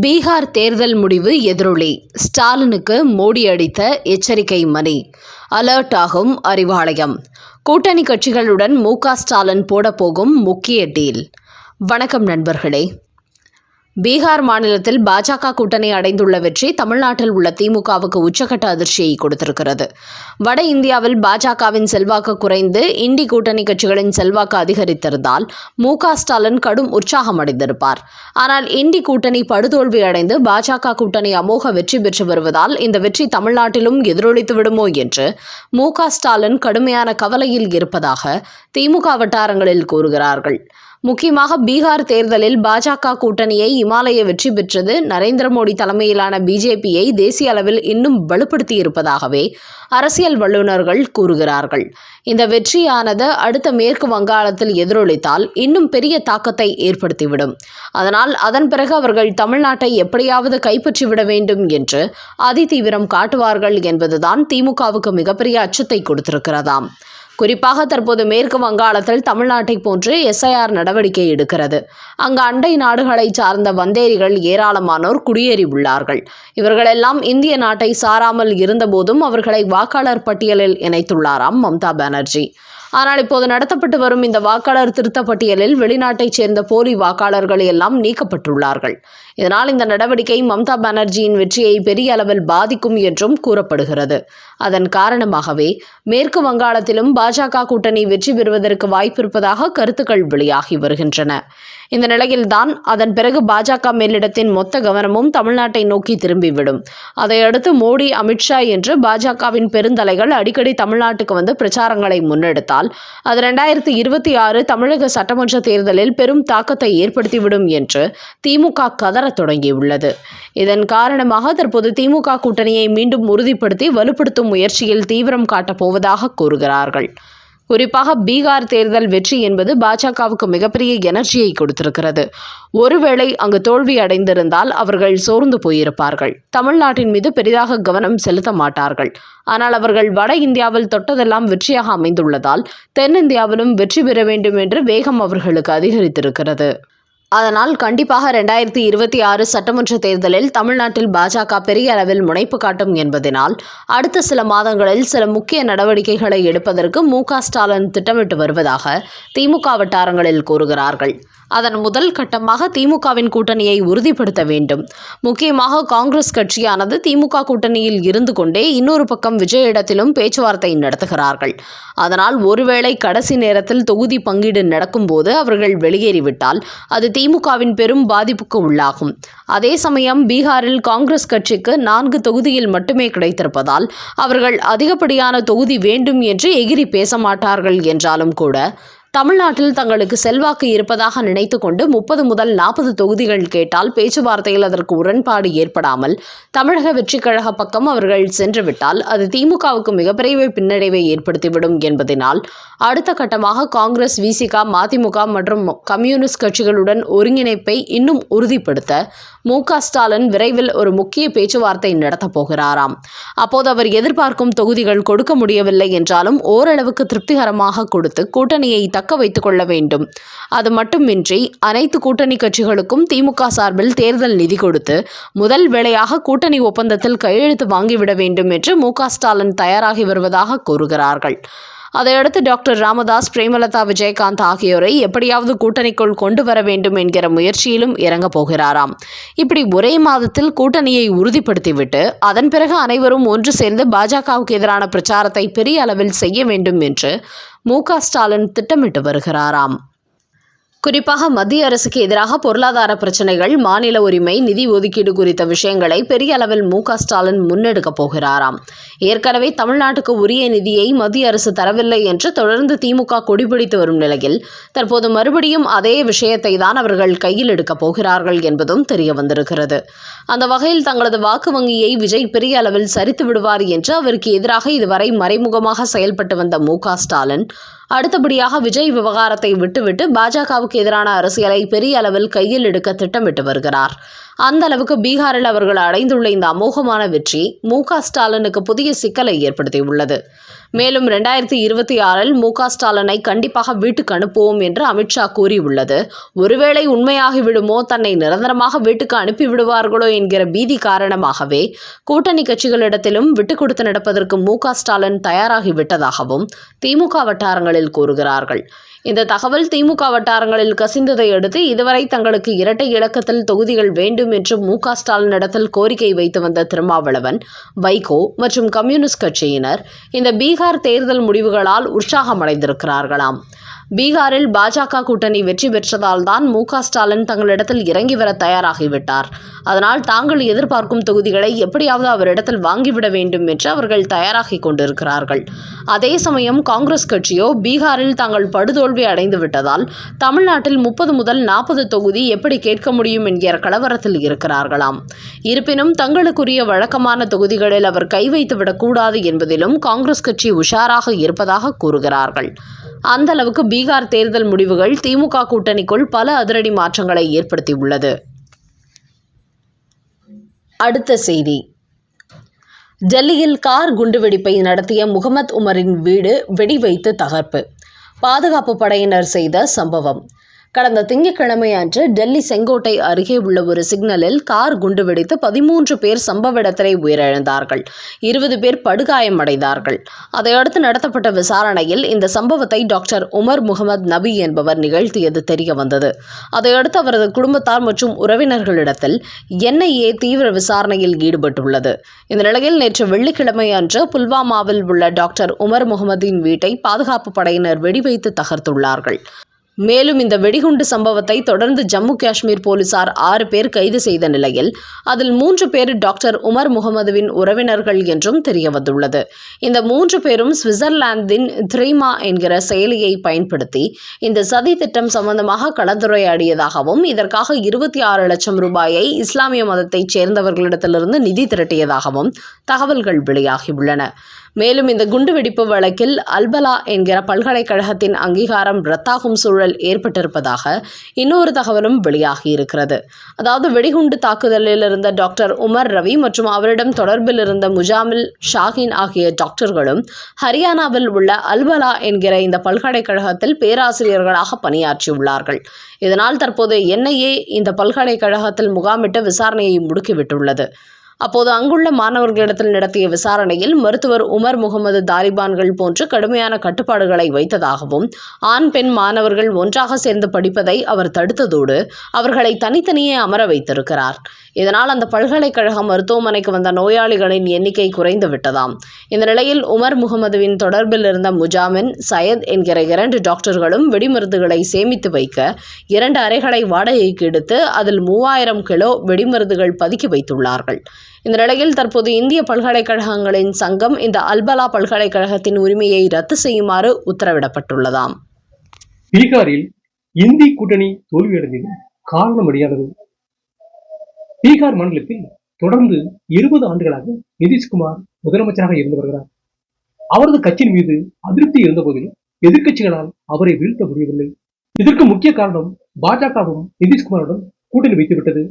பீகார் தேர்தல் முடிவு எதிரொலி. ஸ்டாலினுக்கு மோடி அடித்த எச்சரிக்கை மணி அலர்ட் ஆகும் அறிவாலயம். கூட்டணி கட்சிகளுடன் மு க ஸ்டாலின் போடப்போகும் முக்கிய டீல். வணக்கம் நண்பர்களே. பீகார் மாநிலத்தில் பாஜக கூட்டணி அடைந்துள்ள வெற்றி தமிழ்நாட்டில் உள்ள திமுகவுக்கு உச்சகட்ட அதிர்ச்சியை கொடுத்திருக்கிறது. வட இந்தியாவில் பாஜகவின் செல்வாக்கு குறைந்து இண்டி கூட்டணி கட்சிகளின் செல்வாக்கு அதிகரித்திருந்தால் மு ஸ்டாலின் கடும் உற்சாகம் அடைந்திருப்பார். ஆனால் இண்டி கூட்டணி படுதோல்வி அடைந்து பாஜக கூட்டணி அமோக வெற்றி பெற்று வருவதால் இந்த வெற்றி தமிழ்நாட்டிலும் எதிரொலித்து விடுமோ என்று மு ஸ்டாலின் கடுமையான கவலையில் இருப்பதாக திமுக வட்டாரங்களில் கூறுகிறார்கள். முக்கியமாக பீகார் தேர்தலில் பாஜக கூட்டணியை இமாலய வெற்றி பெற்றது. நரேந்திர மோடி தலைமையிலான பிஜேபியை தேசிய அளவில் இன்னும் வலுப்படுத்தி இருப்பதாகவே அரசியல் வல்லுநர்கள் கூறுகிறார்கள். இந்த வெற்றியானது அடுத்த மேற்கு வங்காளத்தில் எதிரொலித்தால் இன்னும் பெரிய தாக்கத்தை ஏற்படுத்திவிடும். அதனால் அதன் பிறகு அவர்கள் தமிழ்நாட்டை எப்படியாவது கைப்பற்றிவிட வேண்டும் என்று அதிதீவிரம் காட்டுவார்கள் என்பதுதான் திமுகவுக்கு மிகப்பெரிய அச்சத்தை கொடுத்திருக்கிறதாம். குறிப்பாக தற்போது மேற்கு வங்காளத்தில் தமிழ்நாட்டை போன்று எஸ்ஐஆர் நடவடிக்கை எடுக்கிறது. அங்கு அண்டை நாடுகளை சார்ந்த வந்தேரிகள் ஏராளமானோர் குடியேறி உள்ளார்கள் இவர்களெல்லாம் இந்திய நாட்டை சாராமல் இருந்தபோதும் அவர்களை வாக்காளர் பட்டியலில் இணைத்துள்ளாராம் மம்தா பானர்ஜி. ஆனால் இப்போது நடத்தப்பட்டு வரும் இந்த வாக்காளர் திருத்த பட்டியலில் வெளிநாட்டைச் சேர்ந்த போலி வாக்காளர்கள் எல்லாம் நீக்கப்பட்டுள்ளார்கள். இதனால் இந்த நடவடிக்கை மம்தா பானர்ஜியின் வெற்றியை பெரிய அளவில் பாதிக்கும் என்றும் கூறப்படுகிறது. அதன் காரணமாகவே மேற்கு வங்காளத்திலும் பாஜக கூட்டணி வெற்றி பெறுவதற்கு வாய்ப்பிருப்பதாக கருத்துக்கள் வெளியாகி வருகின்றன. இந்த நிலையில்தான் அதன் பிறகு பாஜக மேலிடத்தின் மொத்த கவனமும் தமிழ்நாட்டை நோக்கி திரும்பிவிடும். அதையடுத்து மோடி அமித்ஷா என்று பாஜகவின் பெருந்தலைகள் அடிக்கடி தமிழ்நாட்டுக்கு வந்து பிரச்சாரங்களை முன்னெடுத்தால் அது ரெண்டாயிரத்தி இருபத்தி ஆறு தமிழக சட்டமன்ற தேர்தலில் பெரும் தாக்கத்தை ஏற்படுத்திவிடும் என்று திமுக கதறத் தொடங்கியுள்ளது. இதன் காரணமாக தற்போது திமுக கூட்டணியை மீண்டும் உறுதிப்படுத்தி வலுப்படுத்தும் முயற்சியில் தீவிரம் காட்டப் போவதாக கூறுகிறார்கள். குறிப்பாக பீகார் தேர்தல் வெற்றி என்பது பாஜகவுக்கு மிகப்பெரிய எனர்ஜியை கொடுத்திருக்கிறது. ஒருவேளை அங்கு தோல்வி அடைந்திருந்தால் அவர்கள் சோர்ந்து போயிருப்பார்கள். தமிழ்நாட்டின் மீது பெரிதாக கவனம் செலுத்த மாட்டார்கள். ஆனால் அவர்கள் வட இந்தியாவில் தொட்டதெல்லாம் வெற்றியாக அமைந்துள்ளதால் தென்னிந்தியாவிலும் வெற்றி பெற வேண்டும் என்று வேகம் அவர்களுக்கு அதிகரித்திருக்கிறது. அதனால் கண்டிப்பாக ரெண்டாயிரத்தி இருபத்தி ஆறு சட்டமன்ற தேர்தலில் தமிழ்நாட்டில் பாஜக பெரிய அளவில் முனைப்பு காட்டும் என்பதனால் அடுத்த சில மாதங்களில் சில முக்கிய நடவடிக்கைகளை எடுப்பதற்கு மு க ஸ்டாலின் திட்டமிட்டு வருவதாக திமுக வட்டாரங்களில் கூறுகிறார்கள். அதன் முதல் கட்டமாக திமுகவின் கூட்டணியை உறுதிப்படுத்த வேண்டும். முக்கியமாக காங்கிரஸ் கட்சியானது திமுக கூட்டணியில் இருந்து கொண்டே இன்னொரு பக்கம் விஜயிடத்திலும் பேச்சுவார்த்தை நடத்துகிறார்கள். அதனால் ஒருவேளை கடைசி நேரத்தில் தொகுதி பங்கீடு நடக்கும்போது அவர்கள் வெளியேறிவிட்டால் அது திமுகவின் பெரும் பாதிப்புக்கு உள்ளாகும். அதே சமயம் பீகாரில் காங்கிரஸ் கட்சிக்கு நான்கு தொகுதியில் மட்டுமே கிடைத்திருப்பதால் அவர்கள் அதிகப்படியான தொகுதி வேண்டும் என்று எகிரி பேச மாட்டார்கள் என்றாலும் கூட தமிழ்நாட்டில் தங்களுக்கு செல்வாக்கு இருப்பதாக நினைத்து கொண்டு முப்பது முதல் நாற்பது தொகுதிகள் கேட்டால் பேச்சுவார்த்தையில் அதற்கு உடன்பாடு ஏற்படாமல் தமிழக வெற்றிக் கழக பக்கம் அவர்கள் சென்றுவிட்டால் அது திமுகவுக்கு மிகப்பெரிய பின்னடைவை ஏற்படுத்திவிடும் என்பதனால் அடுத்த கட்டமாக காங்கிரஸ் விசிகா மதிமுக மற்றும் கம்யூனிஸ்ட் கட்சிகளுடன் ஒருங்கிணைப்பை இன்னும் உறுதிப்படுத்த மு க ஸ்டாலின் விரைவில் ஒரு முக்கிய பேச்சுவார்த்தை நடத்தப் போகிறாராம். அப்போது அவர் எதிர்பார்க்கும் தொகுதிகள் கொடுக்க முடியவில்லை என்றாலும் ஓரளவுக்கு திருப்திகரமாக கொடுத்து கூட்டணியை தக்க வைத்துக் கொள்ள வேண்டும். அது மட்டுமின்றி அனைத்து கூட்டணி கட்சிகளுக்கும் திமுக சார்பில் தேர்தல் நிதி கொடுத்து முதல் வேளையாக கூட்டணி ஒப்பந்தத்தில் கையெழுத்து வாங்கிவிட வேண்டும் என்று மு ஸ்டாலின் தயாராகி வருவதாக கூறுகிறார்கள். அதையடுத்து டாக்டர் ராமதாஸ் பிரேமலதா விஜயகாந்த் ஆகியோரை எப்படியாவது கூட்டணிக்குள் கொண்டு வர வேண்டும் என்கிற முயற்சியிலும் இறங்கப் போகிறாராம். இப்படி ஒரே மாதத்தில் கூட்டணியை உறுதிப்படுத்திவிட்டு அதன் பிறகு அனைவரும் ஒன்று சேர்ந்து பாஜகவுக்கு எதிரான பிரச்சாரத்தை பெரிய அளவில் செய்ய வேண்டும் என்று மு க ஸ்டாலின் திட்டமிட்டு வருகிறாராம். குறிப்பாக மத்திய அரசுக்கு எதிராக பொருளாதார பிரச்சனைகள் மாநில உரிமை நிதி ஒதுக்கீடு குறித்த விஷயங்களை பெரிய அளவில் மு ஸ்டாலின் முன்னெடுக்கப் போகிறாராம். ஏற்கனவே தமிழ்நாட்டுக்கு உரிய நிதியை மத்திய அரசு தரவில்லை என்று தொடர்ந்து திமுக கொடிபிடித்து வரும் நிலையில் தற்போது மறுபடியும் அதே விஷயத்தை தான் அவர்கள் கையில் எடுக்கப் போகிறார்கள் என்பதும் தெரிய வந்திருக்கிறது. அந்த வகையில் தங்களது வாக்கு வங்கியை விஜய் பெரிய அளவில் சரித்து விடுவார் என்று அவருக்கு எதிராக இதுவரை மறைமுகமாக செயல்பட்டு வந்த மு ஸ்டாலின் அடுத்தபடியாக விஜய் விவகாரத்தை விட்டுவிட்டு பாஜகவுக்கு எதிரான அரசியலை பெரிய அளவில் கையில் எடுக்க திட்டமிட்டு வருகிறார். அந்த அளவுக்கு பீகாரில் அவர்கள் அடைந்துள்ள இந்த அமோகமான வெற்றி மு ஸ்டாலினுக்கு புதிய சிக்கலை ஏற்படுத்தியுள்ளது. மேலும் ரெண்டாயிரத்தி இருபத்தி ஆறில் மு ஸ்டாலினை கண்டிப்பாக வீட்டுக்கு அனுப்புவோம் என்று அமித்ஷா கூறியுள்ளது. ஒருவேளை உண்மையாகிவிடுமோ தன்னை நிரந்தரமாக வீட்டுக்கு அனுப்பி விடுவார்களோ என்கிற பீதி காரணமாகவே கூட்டணி கட்சிகளிடத்திலும் விட்டுக் கொடுத்து நடப்பதற்கு மு ஸ்டாலின் தயாராகி விட்டதாகவும் திமுக வட்டாரங்களில் கூறுகிறார்கள். இந்த தகவல் திமுக வட்டாரங்களில் கசிந்ததை அடுத்து இதுவரை தங்களுக்கு இரட்டை இலக்கத்தில் தொகுதிகள் வேண்டும் என்று மு க ஸ்டாலினிடத்தில் கோரிக்கை வைத்து வந்த திருமாவளவன் வைகோ மற்றும் கம்யூனிஸ்ட் கட்சியினர் இந்த பீகார் தேர்தல் முடிவுகளால் உற்சாகமடைந்திருக்கிறார்களாம். பீகாரில் பாஜக கூட்டணி வெற்றி பெற்றதால் தான் மு ஸ்டாலின் தங்களிடத்தில் இறங்கி வர தயாராகிவிட்டார். அதனால் தாங்கள் எதிர்பார்க்கும் தொகுதிகளை எப்படியாவது அவரிடத்தில் வாங்கிவிட வேண்டும் என்று அவர்கள் தயாராகி கொண்டிருக்கிறார்கள். அதே சமயம் காங்கிரஸ் கட்சியோ பீகாரில் தாங்கள் படுதோல்வி அடைந்து விட்டதால் தமிழ்நாட்டில் முப்பது முதல் நாற்பது தொகுதி எப்படி கேட்க முடியும் என்கிற கலவரத்தில் இருக்கிறார்களாம். இருப்பினும் தங்களுக்குரிய வழக்கமான தொகுதிகளில் அவர் கை வைத்து விடக்கூடாது என்பதிலும் காங்கிரஸ் கட்சி உஷாராக இருப்பதாக கூறுகிறார்கள். அந்த அளவுக்கு பீகார் தேர்தல் முடிவுகள் திமுக கூட்டணிக்குள் பல அதிரடி மாற்றங்களை ஏற்படுத்தியுள்ளது. அடுத்த செய்தி. டெல்லியில் கார் குண்டுவெடிப்பை நடத்திய முகமது உமரின் வீடு வெடிவைத்து தகர்ப்பு. பாதுகாப்பு படையினர் செய்த சம்பவம். கடந்த திங்கட்கிழமை அன்று டெல்லி செங்கோட்டை அருகே உள்ள ஒரு சிக்னலில் கார் குண்டுவெடித்து பதிமூன்று பேர் சம்பவ இடத்திலே உயிரிழந்தார்கள். இருபது பேர் படுகாயமடைந்தார்கள். அதையடுத்து நடத்தப்பட்ட விசாரணையில் இந்த சம்பவத்தை டாக்டர் உமர் முகமது நபி என்பவர் நிகழ்த்தியது தெரிய வந்தது அதையடுத்து அவரது குடும்பத்தார் மற்றும் உறவினர்களிடத்தில் என்ஐஏ தீவிர விசாரணையில் ஈடுபட்டுள்ளது. இந்த நிலையில் நேற்று வெள்ளிக்கிழமை அன்று புல்வாமாவில் உள்ள டாக்டர் உமர் முகமதின் வீட்டை பாதுகாப்பு படையினர் வெடிவைத்து தகர்த்துள்ளார்கள். மேலும் இந்த வெடிகுண்டு சம்பவத்தை தொடர்ந்து ஜம்மு காஷ்மீர் போலீசார் ஆறு பேர் கைது செய்த நிலையில் அதில் மூன்று பேர் டாக்டர் உமர் முகமதுவின் உறவினர்கள் என்றும் தெரியவந்துள்ளது. இந்த மூன்று பேரும் சுவிட்சர்லாந்தின் த்ரீமா என்கிற செயலியை பயன்படுத்தி இந்த சதி திட்டம் சம்பந்தமாக கலந்துரையாடியதாகவும் இதற்காக இருபத்தி ஆறு லட்சம் ரூபாயை இஸ்லாமிய மதத்தைச் சேர்ந்தவர்களிடத்திலிருந்து நிதி திரட்டியதாகவும் தகவல்கள் வெளியாகியுள்ளன. மேலும் இந்த குண்டுவெடிப்பு வழக்கில் அல்பலா என்கிற பல்கலைக்கழகத்தின் அங்கீகாரம் ரத்தாகும் சூழல் சூழல் ஏற்பட்டிருப்பதாக இன்னொரு தகவலும் வெளியாகியிருக்கிறது அதாவது வெடிகுண்டு தாக்குதலில் இருந்த டாக்டர் உமர் ரவி மற்றும் அவரிடம் தொடர்பில் இருந்த முஜாமில் ஷாஹின் ஆகிய டாக்டர்களும் ஹரியானாவில் உள்ள அல்பலா என்கிற இந்த பல்கலைக்கழகத்தில் பேராசிரியர்களாக பணியாற்றியுள்ளார்கள். இதனால் தற்போது என்ஐஏ இந்த பல்கலைக்கழகத்தில் முகாமிட்டு விசாரணையை முடுக்கிவிட்டுள்ளது. அப்போது அங்குள்ள மாணவர்களிடத்தில் நடத்திய விசாரணையில் மருத்துவர் உமர் முகமது தாலிபான்கள் போன்று கடுமையான கட்டுப்பாடுகளை வைத்ததாகவும் ஆண் பெண் மாணவர்கள் ஒன்றாக சேர்ந்து படிப்பதை அவர் தடுத்ததோடு அவர்களை தனித்தனியே அமர வைத்திருக்கிறார். இதனால் அந்த பல்கலைக்கழக மருத்துவமனைக்கு வந்த நோயாளிகளின் எண்ணிக்கை குறைந்து விட்டதாம் இந்த நிலையில் உமர் முகமதுவின் தொடர்பில் இருந்த முஜாமின் சையத் என்கிற இரண்டு டாக்டர்களும் வெடிமருந்துகளை சேமித்து வைக்க இரண்டு அறைகளை வாடகைக்கு எடுத்து அதில் மூவாயிரம் கிலோ வெடிமருந்துகள் பதுக்கி வைத்துள்ளார்கள். இந்த நிலையில் தற்போது இந்திய பல்கலைக்கழகங்களின் சங்கம் இந்த அல்பலா பல்கலைக்கழகத்தின் உரிமையை ரத்து செய்யுமாறு உத்தரவிடப்பட்டுள்ளதாம். பீகாரில் இந்தி கூட்டணி தோல்வியடைந்தது காரணம் அறியாதது பீகார் மாநிலத்தில் தொடர்ந்து இருபது ஆண்டுகளாக நிதிஷ்குமார் முதலமைச்சராக இருந்து வருகிறார். அவரது கட்சியின் மீது அதிருப்தி இருந்த போதிலும் எதிர்கட்சிகளால் அவரை வீழ்த்த முடியவில்லை. இதற்கு முக்கிய காரணம் பாஜகவும் நிதிஷ்குமாருடன் கூட்டணி வைத்துவிட்டது.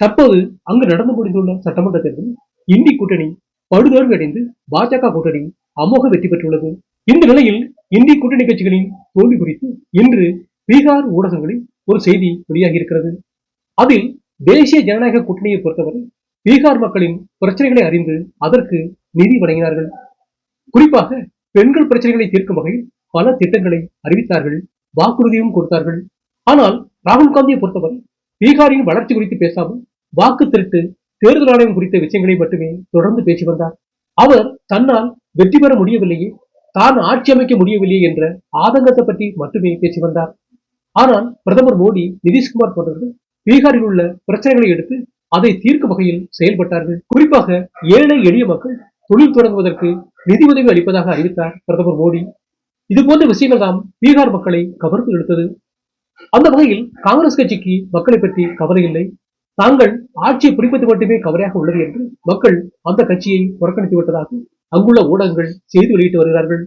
தற்போது அங்கு நடந்து முடிந்துள்ள சட்டமன்ற தேர்தலில் இந்தி கூட்டணி படுதோல்வி அடைந்து பாஜக கூட்டணி அமோக வெற்றி பெற்றுள்ளது. இந்த நிலையில் இந்தி கூட்டணி கட்சிகளின் தோல்வி குறித்து இன்று பீகார் ஊடகங்களில் ஒரு செய்தி வெளியாகி இருக்கிறது அதில் தேசிய ஜனநாயக கூட்டணியை பொறுத்தவரை பீகார் மக்களின் பிரச்சனைகளை அறிந்து அதற்கு நிதி வழங்கினார்கள். குறிப்பாக பெண்கள் பிரச்சனைகளை தீர்க்கும் வகையில் பல திட்டங்களை அறிவித்தார்கள் வாக்குறுதியும் கொடுத்தார்கள். ஆனால் ராகுல் காந்தியை பொறுத்தவரை பீகாரின் வளர்ச்சி குறித்து பேசாமல் வாக்கு திருட்டு தேர்தல் ஆணையம் குறித்த விஷயங்களை மட்டுமே தொடர்ந்து பேசி வந்தார். அவர் தன்னால் வெற்றி பெற முடியவில்லையே தான் ஆட்சி அமைக்க முடியவில்லையே என்ற ஆதங்கத்தை பற்றி மட்டுமே பேசி வந்தார். ஆனால் பிரதமர் மோடி நிதிஷ்குமார் போன்றவர்கள் பீகாரில் உள்ள பிரச்சனைகளை எடுத்து அதை தீர்க்கும் வகையில் செயல்பட்டார்கள். குறிப்பாக ஏழை எளிய மக்கள் தொழில் தொடங்குவதற்கு நிதி உதவி அளிப்பதாக அறிவித்தார் பிரதமர் மோடி. இது போன்ற விஷயங்கள் தான் பீகார் மக்களை கவர்ந்து இழுத்தது. அந்த வகையில் காங்கிரஸ் கட்சிக்கு மக்களை பற்றி கவலை இல்லை. தாங்கள் ஆட்சியை பிடிப்பது மட்டுமே கவலையாக உள்ளது என்று மக்கள் அந்த கட்சியை புறக்கணித்து விட்டதாக அங்குள்ள ஊடகங்கள் செய்தி வெளியிட்டு வருகிறார்கள்.